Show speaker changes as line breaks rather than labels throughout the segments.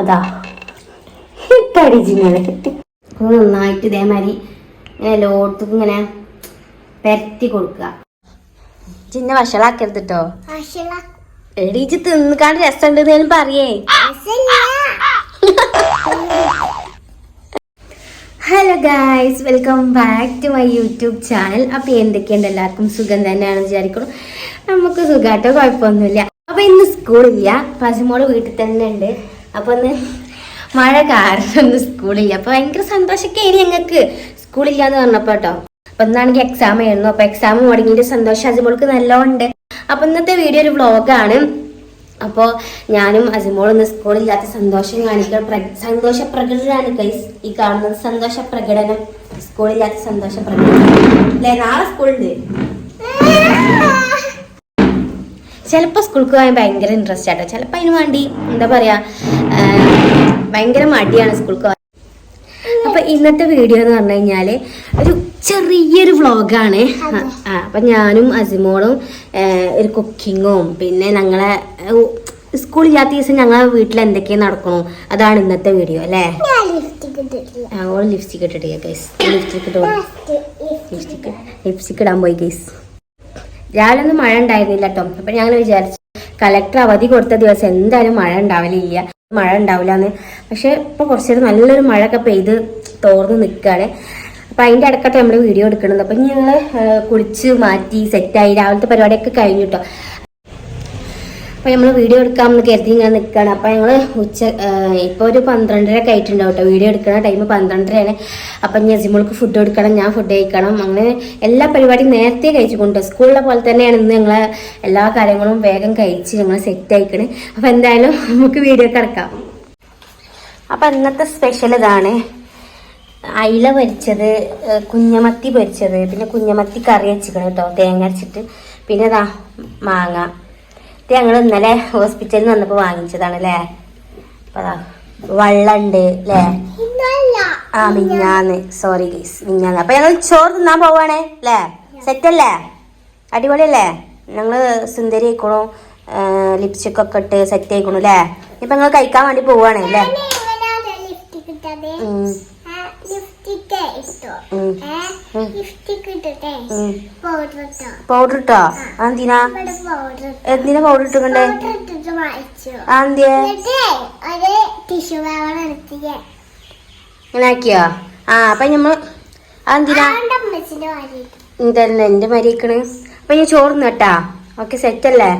അതാ. കടിച്ചിങ്ങനെ നന്നായിട്ട് ഇതേമാതിരി ഇങ്ങനെ എല്ലായിടത്തും ഇങ്ങനെ പരത്തി കൊടുക്കുക. ചിന്ന വഷളാക്കരുത് കേട്ടോ
അശല
എടീച്ച് തിന്നിക്കാണ്ട് രസമുണ്ട് ഞാൻ പറയേ. Hello guys welcome back to my YouTube channel. അപ്പോൾ എന്തൊക്കെയുണ്ട്? എല്ലാവർക്കും സുഖം തന്നെയാണെന്ന് വിചാരിക്കണം നമുക്ക് സുഖമായിട്ടോ കുഴപ്പമൊന്നുമില്ല. അപ്പോൾ ഇന്ന് സ്കൂളില്ല പശുമോൾ വീട്ടിൽ തന്നെ ഉണ്ട്. അപ്പോൾ ഒന്ന് മഴ കാരണം ഒന്ന് സ്കൂളില്ല അപ്പോൾ ഭയങ്കര സന്തോഷമൊക്കെ ഇനി ഞങ്ങൾക്ക് സ്കൂളില്ല എന്ന് പറഞ്ഞപ്പോൾ കേട്ടോ. അപ്പൊ ഇന്നാണെങ്കിൽ എക്സാം ആയിരുന്നു. അപ്പോൾ എക്സാം മുടങ്ങിയിട്ട് സന്തോഷം അജിമോൾക്ക് നല്ലോണ്ട് അപ്പോൾ ഇന്നത്തെ വീഡിയോ ഒരു വ്ളോഗാണ് അപ്പോ ഞാനും അജിമോളും ഇന്ന് സ്കൂളില്ലാത്ത സന്തോഷം കാണിക്കുക. സന്തോഷ പ്രകടനമാണ് ഈ കാണുന്നത് സന്തോഷ പ്രകടനം. സ്കൂളില്ലാത്ത സന്തോഷ പ്രകടനം. അല്ലേ? നാളെ സ്കൂളുണ്ട് ചിലപ്പോൾ സ്കൂൾക്ക് പോകാൻ ഭയങ്കര ഇൻട്രസ്റ്റ് ആട്ടോ. ചിലപ്പോൾ അതിന് വേണ്ടി എന്താ പറയാ ആ, ഭയങ്കര മടിയാണ് സ്കൂൾക്ക് പോകാൻ. അപ്പൊ ഇന്നത്തെ വീഡിയോ എന്ന് പറഞ്ഞു കഴിഞ്ഞാൽ ഒരു ചെറിയൊരു വ്ളോഗാണ് അപ്പൊ ഞാനും അസിമോളും ഒരു കുക്കിങ്ങും പിന്നെ ഞങ്ങളെ സ്കൂൾ ഇല്ലാത്ത ദിവസം ഞങ്ങളെ വീട്ടിൽ എന്തൊക്കെ നടക്കണു? അതാണ് ഇന്നത്തെ വീഡിയോ അല്ലേ?
ഞാൻ
ലിപ്സ്റ്റിക് ഇട്ടിട്ടില്ല. ഗൈസ് ലിപ്സ്റ്റിക് ഇട്ടോ ലിപ്സ്റ്റിക് ലിപ്സ്റ്റിക് ഇടാൻ പോയി ഗൈസ് രാവിലെ ഒന്നും മഴ ഉണ്ടായിരുന്നില്ല കേട്ടോ അപ്പൊ ഞങ്ങൾ വിചാരിച്ചു കളക്ടർ അവധി കൊടുത്ത ദിവസം എന്തായാലും മഴ ഉണ്ടാവലില്ല മഴ ഉണ്ടാവില്ല എന്ന് പക്ഷെ ഇപ്പൊ കുറച്ചൊരു നല്ലൊരു മഴയൊക്കെ പെയ്ത് തോർന്ന് നിൽക്കുകയാണ് അപ്പൊ അതിന്റെ ഇടക്കട്ടെ നമ്മൾ വീഡിയോ എടുക്കണത്. അപ്പൊ ഞങ്ങൾ കുളിച്ച് മാറ്റി സെറ്റായി രാവിലത്തെ പരിപാടിയൊക്കെ കഴിഞ്ഞു കേട്ടോ അപ്പൊ നമ്മൾ വീഡിയോ എടുക്കാമെന്ന് കരുതി ഇങ്ങനെ നിൽക്കുകയാണ് അപ്പൊ ഞങ്ങൾ ഉച്ച ഇപ്പോൾ ഒരു പന്ത്രണ്ടര ഒക്കെ ആയിട്ടുണ്ടാവും കേട്ടോ വീഡിയോ എടുക്കണ ടൈം പന്ത്രണ്ടരയാണ്. അപ്പൊ ഞസിമോൾക്ക് ഫുഡ് കൊടുക്കണം ഞാൻ ഫുഡ് കഴിക്കണം. അങ്ങനെ എല്ലാ പരിപാടിയും നേരത്തെ കഴിച്ചു കൊണ്ട് സ്കൂളിലെ പോലെ തന്നെയാണ് ഇന്ന് ഞങ്ങളെ എല്ലാ കാര്യങ്ങളും വേഗം കഴിച്ച് ഞങ്ങൾ സെറ്റ് ആയിക്കണേ. അപ്പൊ എന്തായാലും നമുക്ക് വീഡിയോ കിടക്കാം അപ്പൊ ഇന്നത്തെ സ്പെഷ്യൽ ഇതാണ് അയില പൊരിച്ചത് കുഞ്ഞമത്തി പൊരിച്ചത്. പിന്നെ കുഞ്ഞമത്തി കറി വെച്ചിക്കണം കേട്ടോ തേങ്ങ അരച്ചിട്ട്. പിന്നെ ഇതാ മാങ്ങ. ഇത് ഞങ്ങൾ ഇന്നലെ ഹോസ്പിറ്റലിൽ നിന്ന് വന്നപ്പോൾ വാങ്ങിച്ചതാണ് അല്ലേ വള്ളണ്ട് അതാ വെള്ളമുണ്ട് അല്ലേ ആ മിഞ്ഞാന്ന് സോറി ഗീസ് മിഞ്ഞാന്ന് അപ്പൊ ഞങ്ങൾ ചോറ് തിന്നാൻ പോവാണേ അല്ലേ സെറ്റ് അല്ലേ അടിപൊളിയല്ലേ? ഞങ്ങൾ സുന്ദരി ആയിക്കണു ലിപ്സ്റ്റിക് ഒക്കെ ഇട്ട് സെറ്റ് ആയിക്കണു അല്ലേ ഇപ്പൊ ഞങ്ങൾ കഴിക്കാൻ വേണ്ടി പോവാണ് അല്ലേ
പൗഡർ ഇട്ടോ
എന്തിനാ എന്തിനാ പൗഡർ
ഇട്ടിട്ട് വായിച്ചു.
ആ ആക്കിയോ? അപ്പൊ ഞമ്മ ആ എന്തിനാ ഇതല്ല എന്റെ മരിക്കണ് അപ്പൊ ഞാൻ ചോറ് നട്ടാ ഓക്കെ സെറ്റ്. അല്ലേ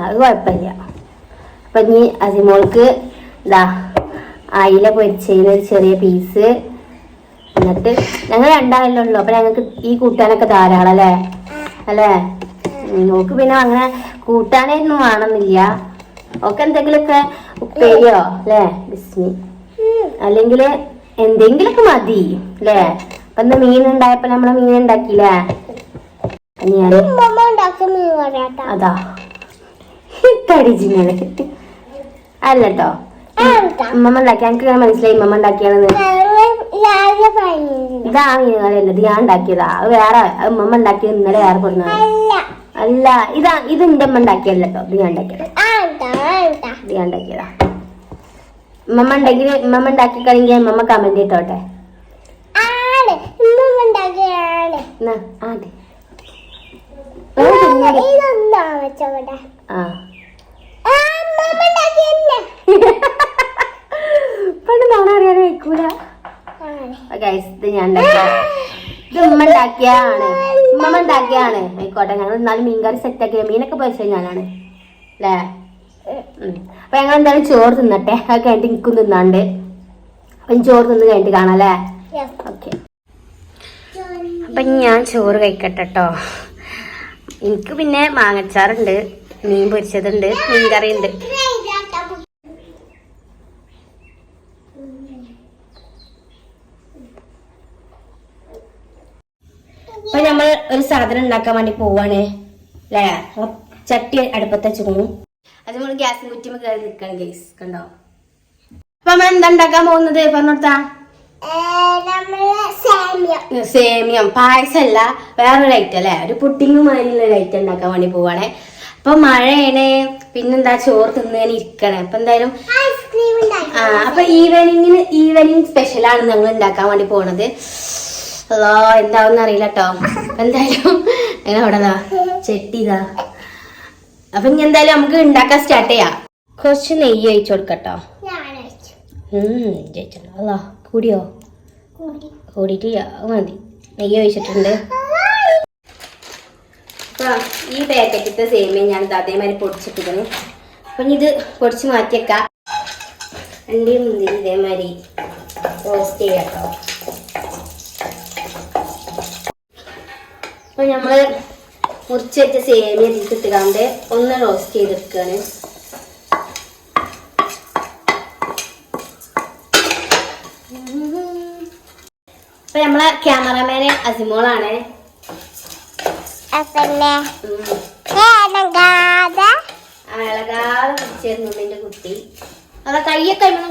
അത് കുഴപ്പമില്ല. അപ്പൊ ഇനി അസിമോൾക്ക് ഇതാ അയില പൊരിച്ചതിന് ഒരു ചെറിയ പീസ് എന്നിട്ട് ഞങ്ങൾ രണ്ടാളല്ലേ ഉള്ളൂ. അപ്പൊ ഞങ്ങൾക്ക് ഈ കൂട്ടാനൊക്കെ ധാരാളം അല്ലേ? അല്ലേ? നോക്ക് പിന്നെ അങ്ങനെ കൂട്ടാനൊന്നും വേണമെന്നില്ല. ഒക്കെ എന്തെങ്കിലുമൊക്കെ ഉപ്പേരിയോ അല്ലേ? ബിസ്മി. അല്ലെങ്കിൽ എന്തെങ്കിലുമൊക്കെ മതി അല്ലേ? അപ്പൊ ഇന്ന് മീൻ ഉണ്ടായപ്പോ നമ്മൾ മീൻ ഉണ്ടാക്കിയില്ലേ? അതാ. തടിച്ചിങ്ങനെ അല്ല കേട്ടോ ഉമ്മമ്മ ഉണ്ടാക്കി എനിക്ക് മനസ്സിലായി ഉമ്മമ്മ ഉണ്ടാക്കിയാണെന്ന് ഇതാ മീനുകളല്ല ഇത് ഞാൻ ഉണ്ടാക്കിയതാ. അത് വേറെ ഉമ്മ ഉണ്ടാക്കിയത് ഇന്നലെ വേറെ കൊടുക്കുന്നത്
അല്ല.
ഇതാ ഇത് എന്റെ അമ്മ ഉണ്ടാക്കിയല്ല കേട്ടോ ഇത് ഞാൻ ഉണ്ടാക്കിയത്. ഇത് ഞാൻ ഉണ്ടാക്കിയതാ. ഉമ്മ ഉണ്ടെങ്കിൽ ഉമ്മമ്മ ഉണ്ടാക്കിക്കളെങ്കിൽ ഉമ്മമ്മ കമന്റ് ഇട്ടോട്ടെ
ഉമ്മ വെച്ചവിടെ
ആ. ഗൈസ് ഇത് ഞാൻ ഇത് ഉമ്മ ഉണ്ടാക്കിയാണ് ഉമ്മ ഉണ്ടാക്കിയാണ് ആയിക്കോട്ടെ ഞങ്ങൾ എന്നാലും മീൻകറി സെറ്റ് ആക്കിയ മീനൊക്കെ പൊരിച്ചത് ഞാനാണ്. അല്ലേ. അപ്പൊ ഞങ്ങൾ എന്തായാലും ചോറ് തിന്നട്ടെ. അത് കഴിഞ്ഞിട്ട് എനിക്കും തിന്നാണ്ട്. അപ്പൊ ചോറ് തിന്ന് കഴിഞ്ഞിട്ട് കാണാം അല്ലേ ഓക്കെ അപ്പൊ ഞാൻ ചോറ് കഴിക്കട്ടെ കേട്ടോ എനിക്ക് പിന്നെ മാങ്ങച്ചാറുണ്ട് മീൻ പൊരിച്ചതുണ്ട് മീൻകറി ഉണ്ട് അപ്പൊ നമ്മൾ ഒരു സാധനം ഉണ്ടാക്കാൻ വേണ്ടി പോവാണ്. അല്ലേ ചട്ടി അടുപ്പത്ത് വെച്ചിരുന്നു അത് നമ്മൾ ഗ്യാസിന് കുറ്റിമ കയറി നിൽക്കണം ഗ്യാസ് കണ്ടോ? അപ്പൊ നമ്മൾ എന്താ ഉണ്ടാക്കാൻ പോകുന്നത്?
പറഞ്ഞോടുത്താ സാമ്യം.
സേമിയം. പായസമല്ല വേറൊരു ഐറ്റം അല്ലേ? ഒരു പുട്ടിങ് മാതിരിയുള്ള ഒരു ഐറ്റം ഉണ്ടാക്കാൻ വേണ്ടി പോവാണേ. അപ്പൊ മഴയാണ് പിന്നെന്താ ചോറ് തിന്നേനെ ഇരിക്കണേ. അപ്പൊ എന്തായാലും ആ അപ്പൊ ഈവനിങ്ങിന് ഈവനിങ് സ്പെഷ്യലാണ് ഞങ്ങൾ ഉണ്ടാക്കാൻ വേണ്ടി പോണത്. അല്ലോ എന്താവുന്ന അറിയില്ല കേട്ടോ എന്തായാലും ഞങ്ങൾ അവിടെ ദാ ചെട്ടിതാ അപ്പൊ ഇനി എന്തായാലും നമുക്ക് ഉണ്ടാക്കാൻ സ്റ്റാർട്ട് ചെയ്യാം. കുറച്ച് നെയ്യ് ഒഴിച്ചു കൊടുക്കട്ടോ. അല്ലോ കൂടിയോ?
കൂടി
കൂടിയിട്ട് മതി. നെയ്യ് ഒഴിച്ചിട്ടുണ്ട്. അപ്പൊ ഈ പാക്കറ്റിത്തെ സേമിയ ഞാൻ അതേമാതിരി പൊടിച്ചിട്ടിരുന്നു അപ്പൊ ഇത് പൊടിച്ച് മാറ്റിയേക്കാം. രണ്ടിയും ഇതേമാതിരി റോസ്റ്റ് ചെയ്യാം അപ്പൊ നമ്മൾ മുറിച്ച് വെച്ച സേമിയ ഇതിൽ ഇട്ടുകാണ്ട് ഒന്ന് റോസ്റ്റ് ചെയ്തെടുക്കുകയാണ് അപ്പൊ നമ്മളെ ക്യാമറമാന് അസിമോളാണ്. അളകാതെ പിടിച്ചിരുന്നു എന്റെ കുട്ടി. അതാ കയ്യൊക്കെ അമ്മ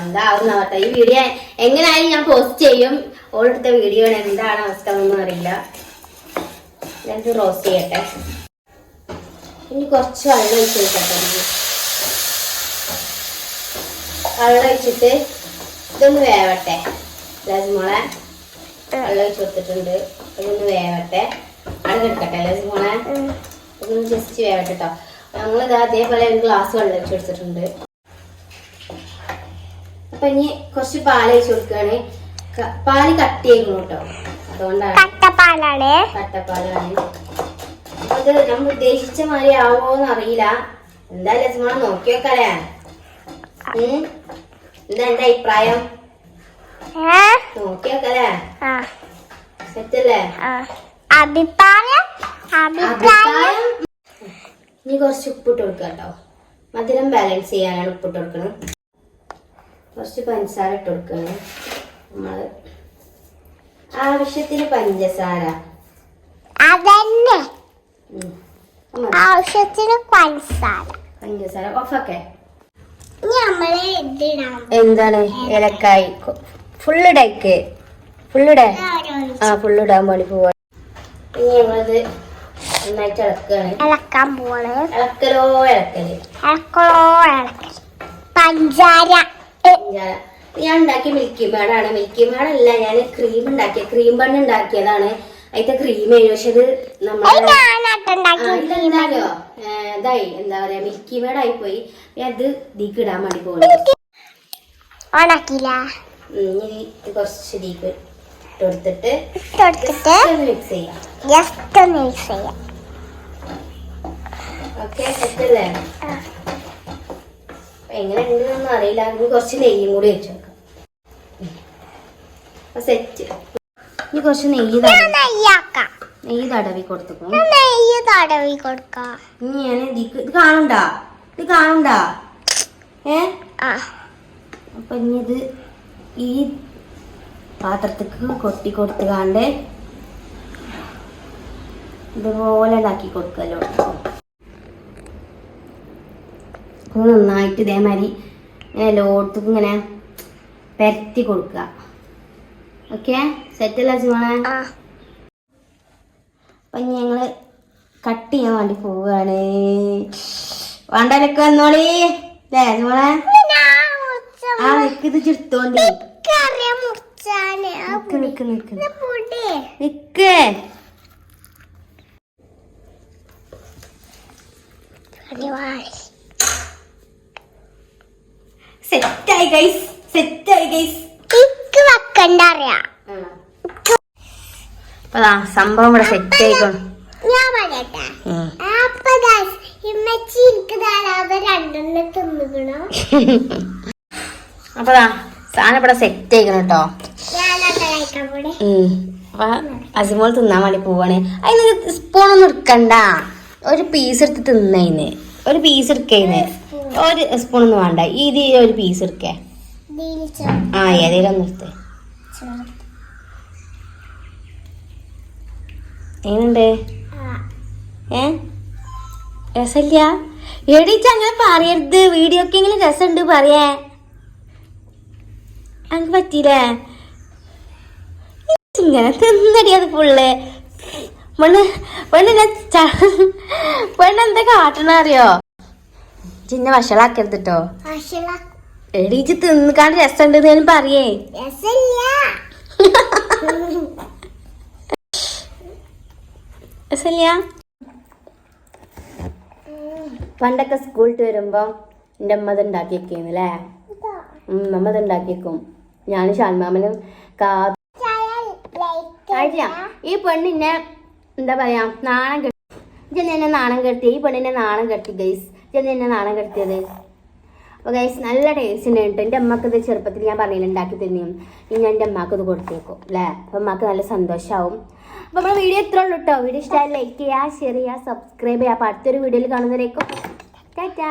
എന്താ അള്ളാ, ഈ വീഡിയോ എങ്ങനെയായാലും ഞാൻ പോസ്റ്റ് ചെയ്യും. ഓളെടുത്ത വീഡിയോ എന്താണ് അവസ്ഥ എന്നൊന്നും അറിയില്ല. ഞാനിത് റോസ്റ്റ് ചെയ്യട്ടെ. ഇനി കുറച്ച് വെള്ളം ഒഴിച്ച് കൊടുക്കട്ടെ. വെള്ളം ഒഴിച്ചിട്ട് ഇതൊന്ന് വേവട്ടെ. ലസ്മോളെ വെള്ളം ഒഴിച്ച് കൊടുത്തിട്ടുണ്ട്. ഇതൊന്ന് വേവട്ടെ. അവിടെ കിടക്കട്ടെ ലസ്മോളെ ഇതൊന്ന് ജസ്റ്റ് വേവട്ടെ കേട്ടോ ഞങ്ങൾ ഇതാ അതേപോലെ ഒരു ഗ്ലാസ് വെള്ളം ഒഴിച്ച് കൊടുത്തിട്ടുണ്ട്. അപ്പൊ ഇനി കുറച്ച് പാൽ ഒഴിച്ച് കൊടുക്കുകയാണ്. ക- പാൽ കട്ട് ചെയ്യുന്നു കേട്ടോ അതുകൊണ്ടാണ്.
കട്ടപ്പാലാണ്.
കട്ടപ്പാലാണ് അപ്പൊ നമ്മൾ ഉദ്ദേശിച്ച മാതിരി ആവോന്ന് അറിയില്ല. എന്തായാലും ലക്ഷ്മണ നോക്കി വെക്കാലേ എന്താ എന്റെ അഭിപ്രായം? നോക്കി വെക്കാലേ സെറ്റല്ലേ.
അഭിപ്രായം? അഭിപ്രായം?
ഇനി കുറച്ച് ഉപ്പിട്ട് കൊടുക്കുക കേട്ടോ. മധുരം ബാലൻസ് ചെയ്യാനാണ് ഉപ്പിട്ട് കൊടുക്കണം കുറച്ച് പഞ്ചസാര ഇട്ട് കൊടുക്കുകയാണ് ആവശ്യത്തിന് പഞ്ചസാര.
അതന്നെ. ആവശ്യത്തിന് പഞ്ചസാര.
പഞ്ചസാര ഓഫാക്കെ.
ഇനി നമ്മൾ ഇതിടാം
എന്താണ്? ഏലക്കായി. ഫുള്ള് ഡേക്ക് ഫുള്ള് ഡേ ആ ഫുള്ള് ഇടാൻ വേണ്ടി പോവാ. ഇനി ഞങ്ങളിത് നന്നായിട്ട് ഇളക്കുകയാണ്
ഇളക്കാൻ പോലെ
ഇളക്കലോ ഇളക്കൽ.
ഇളക്കലോ ഇളക്കൽ പഞ്ചാര. ഏ,
പഞ്ചാര. ഞാൻ ഉണ്ടാക്കിയ മിൽക്കി മേഡാണ് മിൽക്കി മേഡല്ല ഞാൻ ക്രീം ഉണ്ടാക്കിയ ക്രീം ബൺ ഉണ്ടാക്കിയതാണ്. അതിന്റെ ക്രീം പക്ഷെ ഇത് നമ്മളെ ഇതായി എന്താ പറയാ മിൽക്കി മേഡ് ആയി പോയി ഞാൻ ഇത് ഇതിക്ക് ഇടാൻ വേണ്ടി പോകുന്നു ഇനി ഇത് കുറച്ച് ദിക്ക് ഇട്ട്
ഇട്ടെടുത്തിട്ട്
മിക്സ് ചെയ്യാം.
ജസ്റ്റ് ഒന്ന് മിക്സ് ചെയ്യാം.
ഓക്കെ സെറ്റല്ലേ. എങ്ങനെ ഉണ്ടെന്നൊന്നും അറിയില്ല. അതിന് കുറച്ച് നെയ്യും കൂടി വെച്ച് നോക്കാം സെറ്റ് ഇനി കുറച്ച് നെയ്യ് നെയ്യ് തടവി കൊടുത്തു
നെയ്യ് തടവി കൊടുക്കാം.
ഇനി ഞാൻ ഇത് കാണണ്ടാ ഇത് കാണണ്ടാ ഏ? അപ്പൊ ഇനി ഇത് ഈ പാത്രത്തേക്ക് കൊട്ടി കൊടുത്തുകാണ്ട് ഇതുപോലെ ഉണ്ടാക്കി കൊടുക്കല്ലോ. ഇത് നന്നായിട്ട് ഇതേമാതിരി ഇങ്ങനെ ലോട്ടും ഇങ്ങനെ പരത്തി കൊടുക്കുക. ഓക്കെ സെറ്റല്ല ചുമണേ അപ്പം ഞങ്ങൾ കട്ട് ചെയ്യാൻ വേണ്ടി പോവുകയാണ്. വേണ്ടലൊക്കെ വന്നോളി. അല്ലേ ചുമണേ ആ
മുറിച്ചാന്. ആ
നിക്ക് നിക്ക് സെറ്റായി ഗൈസ് സെറ്റായി ഗൈസ്
ഇക്ക് വെക്കണ്ട അറിയാം
അപ്പൊ ദാ സംഭവം ഇവിടെ സെറ്റ്
ഞാൻ പറയട്ടെ? അപ്പൊ guys, ഇമ്മച്ചി എനിക്ക് തരാതെ രണ്ടെണ്ണം തിന്നുകണോ
അപ്പൊ ദാ സാധനം ഇവിടെ സെറ്റ് ആയിക്കണം കേട്ടോ അപ്പൊ അസിമോൾ തിന്നാൻ വേണ്ടി പോവാണ്. അതിന് സ്പൂണൊന്നും എടുക്കണ്ട. ഒരു പീസ് എടുത്ത് തിന്നയിന്ന് ഒരു പീസ് എടുക്കേന്ന് ഒരു സ്പൂണൊന്നും വേണ്ട. ഇത് ഒരു പീസ് എടുക്കേ. ആ ഏതെങ്കിലും ഒന്ന് എടുത്തേ.
ആ,
ഏ? രസമില്ല? എടീച്ച അങ്ങനെ പറയരുത്. വീഡിയോക്കെങ്കിലും രസമുണ്ട് പറയേ. അനക്ക് പറ്റിയില്ലേ? ഇങ്ങനെ തിന്നടി അത് ഫുള്ള് പെണ്ണ് പെണ്ണിനെ പെണ്ണെന്താ കാട്ടണ അറിയോ? ചിന്ന വഷളാക്കരുത് കേട്ടോ എടീച്ച് തിന്നിക്കാണ്ട് രസമുണ്ട് ഞാൻ പറയേ.
രസമില്ല.
പണ്ടൊക്കെ സ്കൂളിട്ട് വരുമ്പോ എന്റെ അമ്മ അത് ഉണ്ടാക്കി വെക്കുന്നു അല്ലേ
ഇതാ.
അമ്മ ഉണ്ടാക്കിയേക്കും. ഞാനും ഷാൻമാമനും കാ ഈ പെണ്ണിനെ എന്താ പറയാ നാണം കെട്ടി ഇജ്ജെന്നെ നാണം കെട്ടി ഈ പെണ്ണിനെ നാണം കെട്ടി ഗൈസ് ഇജെന്ന് എന്നെ നാണം കെടുത്തിയത്? അപ്പോൾ ഗൈസ് നല്ല ടേസ്റ്റ് ഉണ്ട് കേട്ടോ. എന്റെ അമ്മയ്ക്ക് ഇത് ചെറുപ്പത്തിൽ ഞാൻ പറഞ്ഞില്ല ഉണ്ടാക്കി തന്നെയും ഇനി ഞാൻ എന്റെ അമ്മയ്ക്ക് ഇത് കൊടുത്തേക്കും അല്ലേ? അപ്പം അമ്മയ്ക്ക് നല്ല സന്തോഷമാവും അപ്പോൾ നമ്മുടെ വീഡിയോ എത്ര ഉള്ളൂ കേട്ടോ വീഡിയോ ഇഷ്ടമായി ലൈക്ക് ചെയ്യുക ഷെയർ ചെയ്യുക സബ്സ്ക്രൈബ് ചെയ്യുക. അപ്പോൾ അടുത്തൊരു വീഡിയോയിൽ കാണുന്നവരേക്കും ടാറ്റാ.